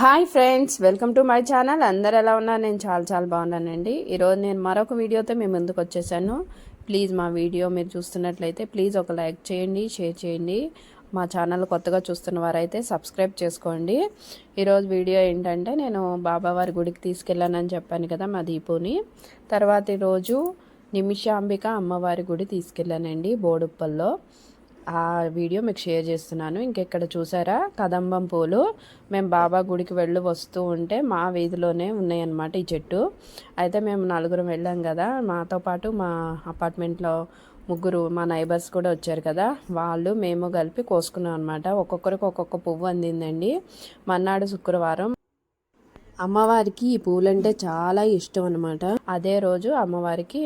Hi friends welcome to my channel. అందరు ఎలా ఉన్నారు? నేను చాలా చాలా బాగున్నానండి. ఈరోజు నేను మరొక వీడియోతో మీ ముందుకు వచ్చేసాను. ప్లీజ్ మా వీడియో మీరు చూస్తున్నట్లయితే ప్లీజ్ ఒక లైక్ చేయండి షేర్ చేయండి. మా ఛానల్ కొత్తగా చూస్తున్న వారైతే సబ్స్క్రైబ్ చేసుకోండి. ఈరోజు వీడియో ఏంటంటే నేను బాబావారి గుడికి తీసుకెళ్ళానని చెప్పాను కదా మా దీపుని. తర్వాత ఈరోజు నిమిషాంబిక అమ్మవారి గుడి తీసుకెళ్ళానండి బోడుప్పల్లో. ఆ వీడియో మీకు షేర్ చేస్తున్నాను. ఇంకెక్కడ చూసారా? కదంబం పూలు. మేము బాబా గుడికి వెళ్ళి వస్తూ ఉంటే మా వీధిలోనే ఉన్నాయన్నమాట ఈ చెట్టు. అయితే మేము నలుగురం వెళ్ళాం కదా. మాతో పాటు మా అపార్ట్మెంట్లో ముగ్గురు మా నైబర్స్ కూడా వచ్చారు కదా. వాళ్ళు మేము కలిపి కోసుకున్నాం అనమాట ఒక్కొక్కరికి ఒక్కొక్క పువ్వు అందిందండి. మన్నాడు శుక్రవారం. అమ్మవారికి ఈ పూలంటే చాలా ఇష్టం అనమాట అదే రోజు అమ్మవారికి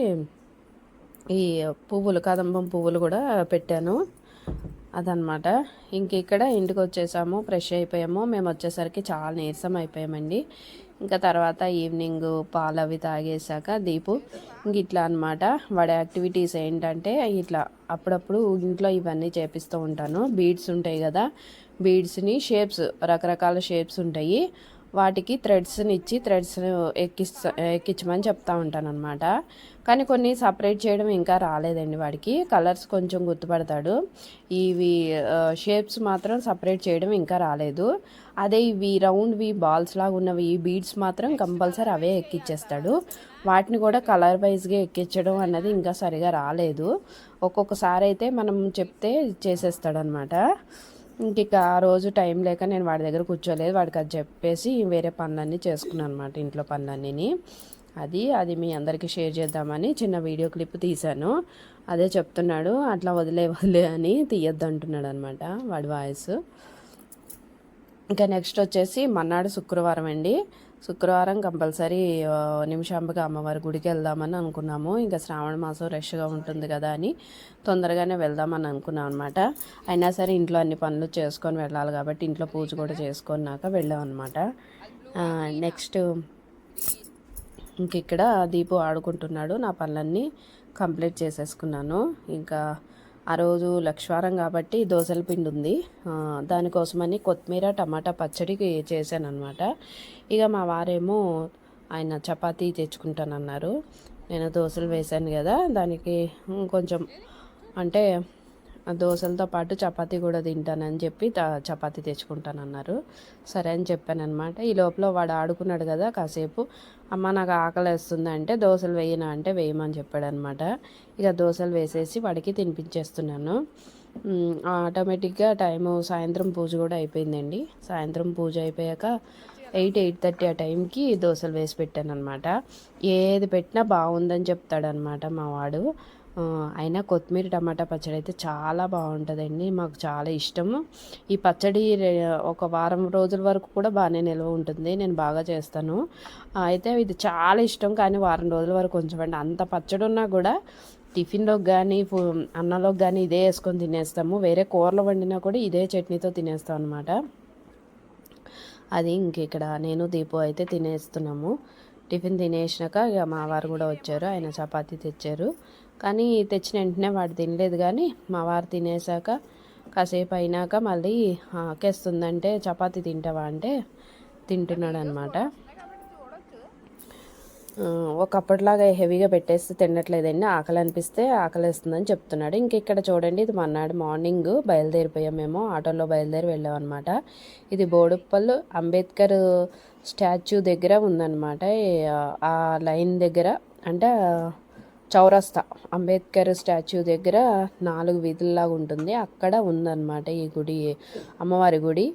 ఈ పువ్వులు కదంబం పువ్వులు కూడా పెట్టాను. అదనమాట. ఇంక ఇక్కడ ఇంటికి వచ్చేసాము ఫ్రెష్ అయిపోయాము. మేము వచ్చేసరికి చాలా నీరసం అయిపోయామండి. ఇంకా తర్వాత ఈవినింగ్ పాలు అవి తాగేసాక దీపు ఇంక ఇట్లా అనమాట వాడి యాక్టివిటీస్ ఏంటంటే ఇట్లా అప్పుడప్పుడు ఇంట్లో ఇవన్నీ చేపిస్తూ ఉంటాను. బీడ్స్ ఉంటాయి కదా బీడ్స్ని షేప్స్ రకరకాల షేప్స్ ఉంటాయి. వాటికి థ్రెడ్స్ని ఇచ్చి థ్రెడ్స్ ఎక్కిస్తా ఎక్కించమని చెప్తా ఉంటాను అనమాట కానీ కొన్ని సపరేట్ చేయడం ఇంకా రాలేదండి వాడికి. కలర్స్ కొంచెం గుర్తుపడతాడు. ఇవి షేప్స్ మాత్రం సపరేట్ చేయడం ఇంకా రాలేదు. అదే ఇవి రౌండ్వి బాల్స్ లాగా ఉన్నవి ఈ బీడ్స్ మాత్రం కంపల్సరీ అవే ఎక్కిచ్చేస్తాడు. వాటిని కూడా కలర్ వైజ్గా ఎక్కించడం అన్నది ఇంకా సరిగా రాలేదు. ఒక్కొక్కసారి అయితే మనం చెప్తే చేసేస్తాడనమాట ఇంక ఆ రోజు టైం లేక నేను వాడి దగ్గర కూర్చోలేదు. వాడికి అది చెప్పేసి వేరే పనులన్నీ చేసుకున్నాను అనమాట ఇంట్లో పనులన్నీ అది అది మీ అందరికీ షేర్ చేద్దామని చిన్న వీడియో క్లిప్ తీశాను. అదే చెప్తున్నాడు అట్లా వదిలే వదిలే అని తీయద్దు అంటున్నాడు అనమాట వాడి వాయిస్. ఇంకా నెక్స్ట్ వచ్చేసి మన్నాడు శుక్రవారం అండి. శుక్రవారం కంపల్సరీ నిమిషాంబిక అమ్మవారి గుడికి వెళ్దామని అనుకున్నాము. ఇంకా శ్రావణ మాసం రష్గా ఉంటుంది కదా అని తొందరగానే వెళ్దామని అనుకున్నాం అనమాట అయినా సరే ఇంట్లో అన్ని పనులు చేసుకొని వెళ్ళాలి కాబట్టి ఇంట్లో పూజ కూడా చేసుకున్నాక వెళ్ళాం అనమాట నెక్స్ట్ ఇంక ఇక్కడ దీపు ఆడుకుంటున్నాడు. నా పనులన్నీ కంప్లీట్ చేసేసుకున్నాను. ఇంకా ఆ రోజు లక్షవారం కాబట్టి దోశల పిండి ఉంది. దానికోసమని కొత్తిమీర టమాటా పచ్చడి చేశాను అనమాట ఇక మా వారేమో ఆయన చపాతీ తెచ్చుకుంటానన్నారు. నేను దోశలు వేశాను కదా దానికి కొంచెం అంటే దోశలతో పాటు చపాతీ కూడా తింటానని చెప్పి చపాతీ తెచ్చుకుంటానన్నారు. సరే అని చెప్పానమాట ఈ లోపల వాడు ఆడుకున్నాడు కదా కాసేపు. అమ్మ నాకు ఆకలి వేస్తుంది అంటే దోశలు వేయనా అంటే వేయమని చెప్పాడనమాట ఇక దోశలు వేసేసి వాడికి తినిపించేస్తున్నాను. ఆటోమేటిక్గా టైము సాయంత్రం పూజ కూడా అయిపోయిందండి. సాయంత్రం పూజ అయిపోయాక ఎయిట్ ఎయిట్ థర్టీ ఆ టైంకి దోశలు వేసి పెట్టాను అనమాట ఏది పెట్టినా బాగుందని చెప్తాడనమాట మా వాడు. అయినా కొత్తిమీర టమాటా పచ్చడి అయితే చాలా బాగుంటుందండి. మాకు చాలా ఇష్టము. ఈ పచ్చడి ఒక వారం రోజుల వరకు కూడా బాగానే నిల్వ ఉంటుంది. నేను బాగా చేస్తాను. అయితే ఇది చాలా ఇష్టం. కానీ వారం రోజుల వరకు ఉంచమండి. అంత పచ్చడి ఉన్నా కూడా టిఫిన్లోకి కానీ అన్నంలోకి కానీ ఇదే వేసుకొని తినేస్తాము. వేరే కూరలు వండినా కూడా ఇదే చట్నీతో తినేస్తాం అనమాట అది ఇంక ఇక్కడ నేను దీపు అయితే తినేస్తున్నాము. టిఫిన్ తినేసినాక ఇక మా వారు కూడా వచ్చారు. ఆయన చపాతీ తెచ్చారు. కానీ తెచ్చిన వెంటనే వాడు తినలేదు కానీ మా వారు తినేసాక కాసేపు అయినాక మళ్ళీ ఆకేస్తుందంటే చపాతి తింటావా అంటే తింటున్నాడు అనమాట ఒకప్పటిలాగా హెవీగా పెట్టేస్తే తినట్లేదండి. ఆకలి అనిపిస్తే ఆకలి వేస్తుందని చెప్తున్నాడు. ఇంక ఇక్కడ చూడండి ఇది మన్నాడు మార్నింగ్ బయలుదేరిపోయాం మేము. ఆటోలో బయలుదేరి వెళ్ళాం అనమాట ఇది బోడుప్పల్ అంబేద్కర్ స్టాచ్యూ దగ్గర ఉందన్నమాట. ఆ లైన్ దగ్గర అంటే చౌరస్తా. అంబేద్కర్ స్టాచ్యూ దగ్గర నాలుగు వీధుల్లాగా ఉంటుంది. అక్కడ ఉందన్నమాట ఈ గుడి అమ్మవారి గుడి.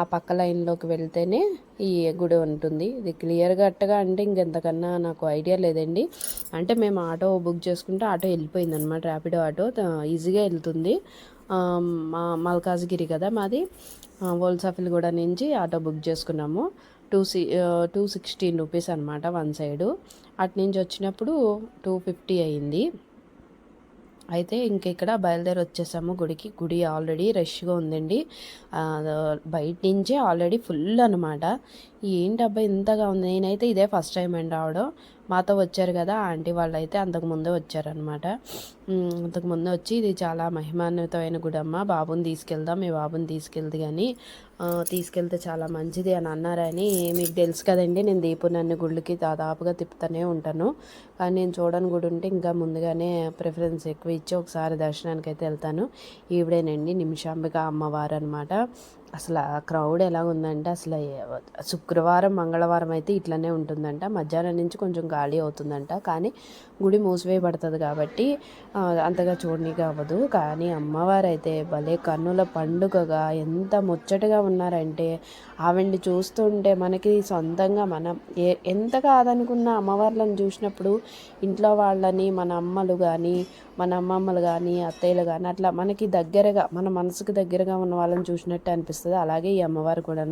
ఆ పక్క లైన్లోకి వెళ్తేనే ఈ గుడి ఉంటుంది. ఇది క్లియర్గా అట్టగా అంటే ఇంకెంతకన్నా నాకు ఐడియా లేదండి. అంటే మేము ఆటో బుక్ చేసుకుంటే ఆటో వెళ్ళిపోయింది అనమాట ర్యాపిడో ఆటో ఈజీగా వెళ్తుంది. మా మల్కాజ్గిరి కదా మాది. కూడా నుంచి ఆటో బుక్ చేసుకున్నాము. Two C two sixteen rupees అనమాట వన్ సైడు. అటు నుంచి వచ్చినప్పుడు టూ ఫిఫ్టీ అయింది. అయితే ఇంక ఇక్కడ బయలుదేరి వచ్చేసాము గుడికి. గుడి ఆల్రెడీ రష్గా ఉందండి. బయట నుంచే ఆల్రెడీ ఫుల్ అనమాట ఏంటి ఇంతగా ఉంది? నేనైతే ఇదే ఫస్ట్ టైం అండి రావడం. మాతో వచ్చారు కదా ఆంటీ వాళ్ళు అయితే అంతకు వచ్చారనమాట అంతకుముందే వచ్చి ఇది చాలా మహిమాన్వితమైన గుడమ్మ బాబుని తీసుకెళ్దాం మీ బాబుని తీసుకెళ్ది కానీ తీసుకెళ్తే చాలా మంచిది అని అన్నారని మీకు తెలుసు కదండి నేను దీపు నన్ను గుళ్ళకి దాదాపుగా తిప్పుతూనే ఉంటాను. కానీ నేను చూడని గుడి ఉంటే ఇంకా ముందుగానే ప్రిఫరెన్స్ ఎక్కువ ఇచ్చి ఒకసారి దర్శనానికి అయితే వెళ్తాను. ఈవిడేనండి నిమిషాంబిక అమ్మవారు అనమాట అసలు ఆ క్రౌడ్ ఎలా ఉందంటే అసలు శుక్రవారం మంగళవారం అయితే ఇట్లనే ఉంటుందంట. మధ్యాహ్నం నుంచి కొంచెం గాలి అవుతుందంట. కానీ గుడి మూసివేయబడుతుంది కాబట్టి అంతగా చూడనీకి అవ్వదు. కానీ అమ్మవారు అయితే భలే కన్నుల పండుగగా ఎంత ముచ్చటగా ఉన్నారంటే ఆవిడ్ని చూస్తుంటే మనకి సొంతంగా మనం ఏ ఎంత కాదనుకున్న అమ్మవార్లను చూసినప్పుడు ఇంట్లో వాళ్ళని మన అమ్మలు కానీ మన అమ్మమ్మలు కానీ అత్తయ్యలు కానీ అట్లా మనకి దగ్గరగా మన మనసుకు దగ్గరగా ఉన్న వాళ్ళని చూసినట్టు అనిపిస్తుంది. అలాగే ఈ అమ్మవారు కూడా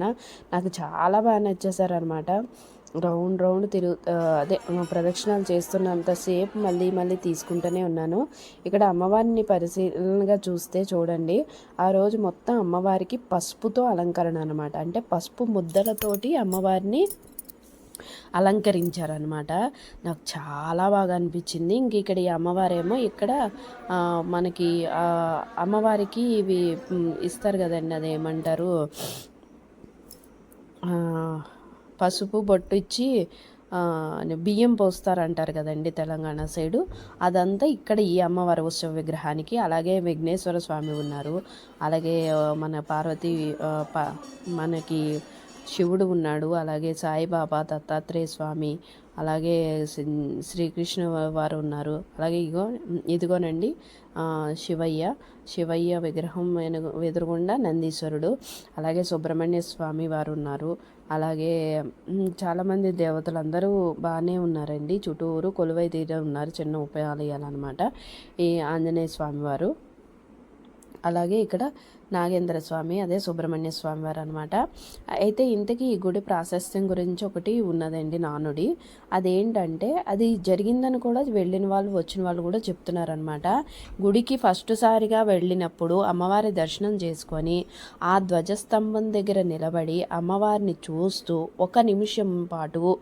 నాకు చాలా బాగా నచ్చేసారనమాట. రౌండ్ రౌండ్ తిరుగు అదే ప్రదక్షిణాలు చేస్తున్నంతసేపు మళ్ళీ మళ్ళీ తీసుకుంటూనే ఉన్నాను. ఇక్కడ అమ్మవారిని పరిశీలనగా చూస్తే చూడండి ఆ రోజు మొత్తం అమ్మవారికి పసుపుతో అలంకరణ అనమాట. అంటే పసుపు ముద్దలతోటి అమ్మవారిని అలంకరించారనమాట నాకు చాలా బాగా అనిపించింది. ఇంక ఇక్కడ ఈ అమ్మవారేమో ఇక్కడ మనకి అమ్మవారికి ఇవి ఇస్తారు కదండి అదేమంటారు? పసుపు బొట్టు ఇచ్చి బియ్యం పోస్తారంటారు కదండి తెలంగాణ సైడు. అదంతా ఇక్కడ ఈ అమ్మవారి ఉత్సవ విగ్రహానికి అలాగే విఘ్నేశ్వర స్వామి ఉన్నారు. అలాగే మన పార్వతి మనకి శివుడు ఉన్నాడు. అలాగే సాయిబాబా దత్తాత్రేయ స్వామి అలాగే శ్రీకృష్ణ వారు ఉన్నారు. అలాగే ఇగో ఇదిగోనండి శివయ్య. శివయ్య విగ్రహం ఎదురుగుండా నందీశ్వరుడు. అలాగే సుబ్రహ్మణ్య స్వామి వారు ఉన్నారు. అలాగే చాలామంది దేవతలందరూ బాగానే ఉన్నారండి. చుట్టూరు కొలువై తీరే ఉన్నారు. చిన్న ఉపాయాలన్నమాట ఈ ఆంజనేయ స్వామి వారు. అలాగే ఇక్కడ నాగేంద్ర స్వామి అదే సుబ్రహ్మణ్య స్వామి వారు అనమాట అయితే ఇంతకీ ఈ గుడి ప్రాశస్త్యం గురించి ఒకటి ఉన్నదండి నానుడి. అదేంటంటే అది జరిగిందని కూడా వెళ్ళిన వాళ్ళు వచ్చిన వాళ్ళు కూడా చెప్తున్నారనమాట గుడికి ఫస్ట్ సారిగా వెళ్ళినప్పుడు అమ్మవారి దర్శనం చేసుకొని ఆ ధ్వజస్తంభం దగ్గర నిలబడి అమ్మవారిని చూస్తూ ఒక నిమిషం పాటు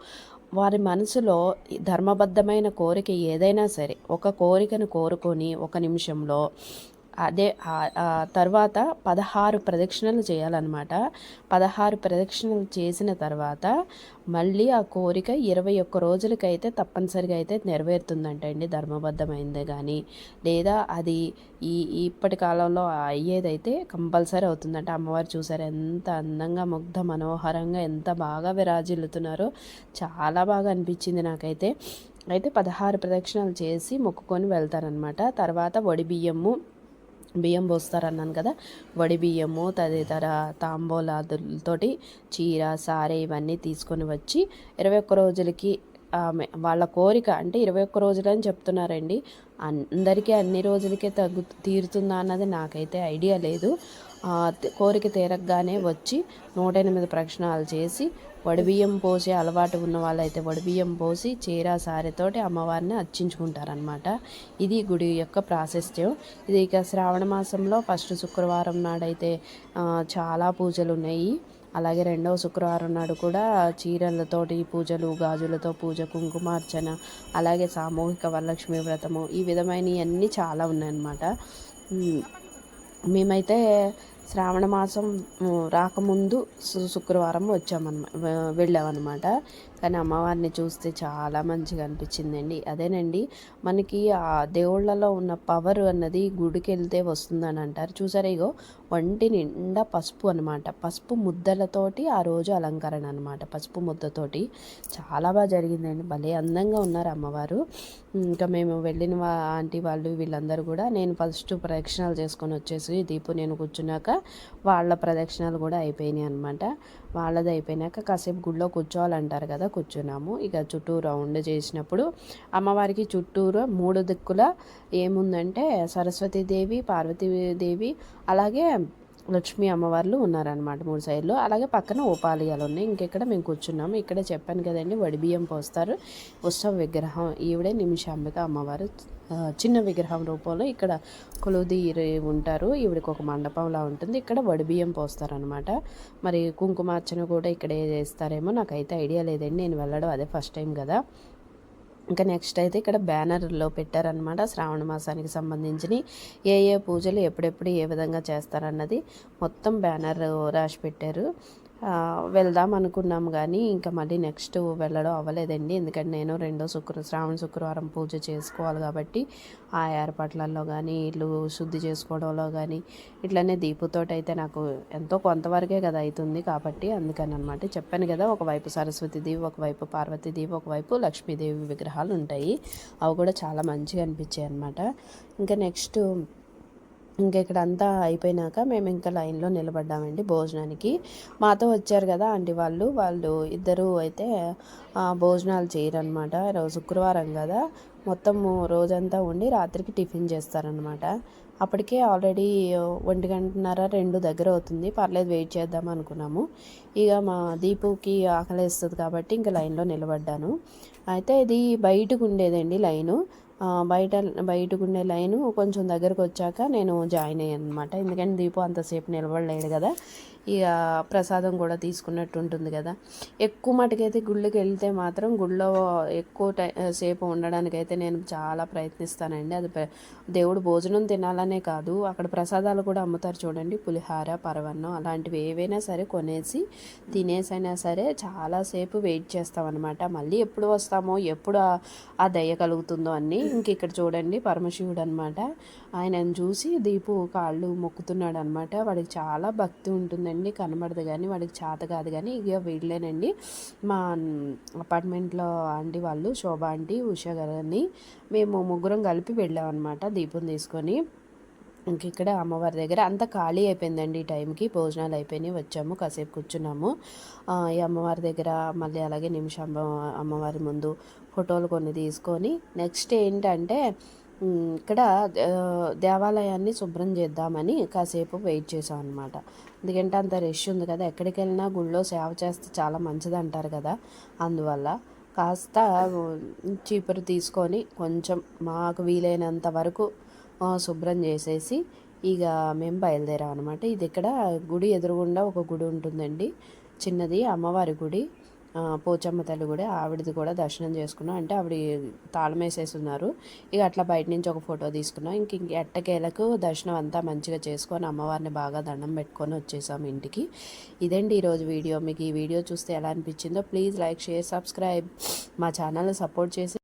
వారి మనసులో ధర్మబద్ధమైన కోరిక ఏదైనా సరే ఒక కోరికను కోరుకొని ఒక నిమిషంలో అదే తర్వాత పదహారు ప్రదక్షిణలు చేయాలన్నమాట. పదహారు ప్రదక్షిణలు చేసిన తర్వాత మళ్ళీ ఆ కోరిక ఇరవై ఒక్క రోజులకైతే తప్పనిసరిగా అయితే నెరవేరుతుందంట అండి ధర్మబద్ధమైందే కానీ లేదా అది ఈ ఇప్పటి కాలంలో అయ్యేదైతే కంపల్సరీ అవుతుందంట. అమ్మవారు చూసారు ఎంత అందంగా ముగ్ధ మనోహరంగా ఎంత బాగా విరాజిల్లుతున్నారో చాలా బాగా అనిపించింది నాకైతే. అయితే పదహారు ప్రదక్షిణలు చేసి మొక్కుకొని వెళ్తారనమాట తర్వాత వడి బియ్యము బియ్యం పోస్తారన్నాను కదా. వడి బియ్యము తదితర తాంబూలాదులతోటి చీర సారే ఇవన్నీ తీసుకొని వచ్చి ఇరవై ఒక్క రోజులకి వాళ్ళ కోరిక అంటే ఇరవై ఒక్క రోజులు అని చెప్తున్నారండి. అందరికీ అన్ని రోజులకే తగ్గు తీరుతుందా అన్నది నాకైతే ఐడియా లేదు. కోరిక తీరగానే వచ్చి నూట ఎనిమిది ప్రక్షణాలు చేసి వడిబియ్యం పోసే అలవాటు ఉన్న వాళ్ళైతే వడిబియ్యం పోసి చీర సారెతోటి అమ్మవారిని అర్చించుకుంటారనమాట ఇది గుడి యొక్క ప్రాశస్త్యం. ఇది ఇక శ్రావణ మాసంలో ఫస్ట్ శుక్రవారం నాడైతే చాలా పూజలు ఉన్నాయి అలాగే రెండవ శుక్రవారం నాడు కూడా చీరలతోటి పూజలు గాజులతో పూజ కుంకుమార్చన అలాగే సామూహిక వరలక్ష్మి వ్రతము ఈ విధమైనవన్నీ చాలా ఉన్నాయన్నమాట. మేమైతే శ్రావణ మాసం రాకముందు శుక్రవారం వచ్చామన్నమాట వెళ్ళామన్నమాట. కానీ అమ్మవారిని చూస్తే చాలా మంచిగా అనిపించిందండి. అదేనండి మనకి ఆ దేవుళ్ళలో ఉన్న పవర్ అన్నది గుడికి వెళ్తే వస్తుందని అంటారు. చూసారా ఇగో వంటి నిండా పసుపు అనమాట పసుపు ముద్దలతోటి ఆ రోజు అలంకరణ అనమాట పసుపు ముద్దతోటి. చాలా బాగా జరిగిందండి. భలే అందంగా ఉన్నారు అమ్మవారు. ఇంకా మేము వెళ్ళిన ఆంటీ వాళ్ళు వీళ్ళందరూ కూడా నేను ఫస్ట్ ప్రదక్షిణాలు చేసుకొని వచ్చేసి దీపు నేను కూర్చున్నాక వాళ్ళ ప్రదక్షిణాలు కూడా అయిపోయినాయి అనమాట వాళ్ళది అయిపోయినాక కాసేపు గుడిలో కూర్చోవాలంటారు కదా కూర్చున్నాము. ఇక చుట్టూ రౌండ్ చేసినప్పుడు అమ్మవారికి చుట్టూరు మూడు దిక్కుల ఏముందంటే సరస్వతీదేవి పార్వతీదేవి అలాగే లక్ష్మీ అమ్మవార్లు ఉన్నారనమాట మూడు సైడ్లు. అలాగే పక్కన ఉపాలయాలు ఉన్నాయి. ఇంకెక్కడ మేము కూర్చున్నాము. ఇక్కడ చెప్పాను కదండి వడిబియ్యం పోస్తారు. ఉత్సవ విగ్రహం. ఈవిడే నిమిషాంబిక అమ్మవారు చిన్న విగ్రహం రూపంలో ఇక్కడ కొలుదీరి ఉంటారు. ఈవిడికి ఒక మండపంలా ఉంటుంది. ఇక్కడ వడిబియ్యం పోస్తారనమాట మరి కుంకుమార్చన కూడా ఇక్కడే చేస్తారేమో. నాకైతే ఐడియా లేదండి. నేను వెళ్ళడం అదే ఫస్ట్ టైం కదా. ఇంకా నెక్స్ట్ అయితే ఇక్కడ బ్యానర్లో పెట్టారనమాట శ్రావణ మాసానికి సంబంధించిన ఏ ఏ పూజలు ఎప్పుడెప్పుడు ఏ విధంగా చేస్తారన్నది మొత్తం బ్యానర్ రాసి పెట్టారు. వెళ్దాం అనుకున్నాం కానీ ఇంకా మళ్ళీ నెక్స్ట్ వెళ్ళడం అవ్వలేదండి. ఎందుకంటే నేను రెండో శుక్ర శ్రావణ శుక్రవారం పూజ చేసుకోవాలి కాబట్టి ఆ ఏర్పాట్లలో కానీ ఇల్లు శుద్ధి చేసుకోవడంలో కానీ ఇట్లనే దీపుతోటి అయితే నాకు ఎంతో కొంతవరకే కదా అవుతుంది కాబట్టి అందుకని అనమాట చెప్పాను కదా ఒకవైపు సరస్వతిదేవి ఒకవైపు పార్వతీదేవి ఒకవైపు లక్ష్మీదేవి విగ్రహాలు ఉంటాయి. అవి కూడా చాలా మంచిగా అనిపించాయి అనమాట ఇంకా నెక్స్ట్ ఇంకా ఇక్కడ అంతా అయిపోయినాక మేము ఇంకా లైన్లో నిలబడ్డామండి భోజనానికి. మాతో వచ్చారు కదా ఆంటీ వాళ్ళు. వాళ్ళు ఇద్దరు అయితే భోజనాలు చేయరనమాట ఈరోజు శుక్రవారం కదా. మొత్తము రోజంతా ఉండి రాత్రికి టిఫిన్ చేస్తారనమాట అప్పటికే ఆల్రెడీ ఒంటి గంటన్నర రెండు దగ్గర అవుతుంది. పర్లేదు వెయిట్ చేద్దాం అనుకున్నాము. ఇక మా దీపుకి ఆకలేస్తుంది కాబట్టి ఇంకా లైన్లో నిలబడ్డాను. అయితే ఇది బయటకు ఉండేదండి లైను. బయట బయటకు ఉండే లైను కొంచెం దగ్గరకు వచ్చాక నేను జాయిన్ అయ్యాను అనమాట ఎందుకంటే దీపం అంతసేపు నిలబడలేడు కదా. ప్రసాదం కూడా తీసుకున్నట్టు ఉంటుంది కదా. ఎక్కువ మటుకైతే గుళ్ళకి వెళ్తే మాత్రం గుళ్ళో ఎక్కువ టై సేపు ఉండడానికైతే నేను చాలా ప్రయత్నిస్తానండి. అది దేవుడు భోజనం తినాలనే కాదు అక్కడ ప్రసాదాలు కూడా అమ్ముతారు చూడండి. పులిహార పరవన్నం అలాంటివి ఏవైనా సరే కొనేసి తినేసైనా సరే చాలాసేపు వెయిట్ చేస్తామన్నమాట. మళ్ళీ ఎప్పుడు వస్తామో ఎప్పుడు ఆ- దయ కలుగుతుందో అన్నీ ఇంక ఇక్కడ చూడండి. పరమశివుడు అనమాట ఆయనను చూసి దీపు కాళ్ళు మొక్కుతున్నాడు అనమాట వాడికి చాలా భక్తి ఉంటుందండి. కనబడదు కానీ వాడికి చేత కాదు కానీ ఇక వీళ్ళేనండి. మా అపార్ట్మెంట్లో ఆంటీ వాళ్ళు శోభ ఆంటీ ఉషా గారని మేము ముగ్గురం కలిపి వెళ్ళామన్నమాట దీపం తీసుకొని. ఇక్కడ అమ్మవారి దగ్గర అంతా ఖాళీ అయిపోయిందండి ఈ టైంకి. భోజనాలు అయిపోయినాయి వచ్చాము కాసేపు కూర్చున్నాము. ఈ అమ్మవారి దగ్గర మళ్ళీ అలాగే నిమిషం అమ్మవారి ముందు ఫోటోలు కొన్ని తీసుకొని నెక్స్ట్ ఏంటంటే ఇక్కడ దేవాలయాన్ని శుభ్రం చేద్దామని కాసేపు వెయిట్ చేసాం అనమాట ఎందుకంటే అంత రష్ ఉంది కదా ఎక్కడికి వెళ్ళినా గుళ్ళో సేవ చేస్తే చాలా మంచిది అంటారు కదా. అందువల్ల కాస్త చీపురు తీసుకొని కొంచెం మాకు వీలైనంత వరకు శుభ్రం చేసేసి ఇక మేము బయలుదేరాం అనమాట ఇది ఇక్కడ గుడి ఎదురుగుండా ఒక గుడి ఉంటుందండి. చిన్నది అమ్మవారి గుడి. పోచమ్మ తల్లి కూడా ఆవిడది కూడా దర్శనం చేసుకున్నాం. అంటే ఆవిడ తాళం ఉన్నారు ఇక అట్లా బయట నుంచి ఒక ఫోటో తీసుకున్నాం. ఇంక ఇంక ఎట్టకేలకు దర్శనం అంతా మంచిగా చేసుకొని అమ్మవారిని బాగా దండం పెట్టుకొని వచ్చేసాం ఇంటికి. ఇదండి ఈరోజు వీడియో. మీకు ఈ వీడియో చూస్తే ఎలా అనిపించిందో ప్లీజ్ లైక్ షేర్ సబ్స్క్రైబ్. మా ఛానల్ సపోర్ట్ చేసి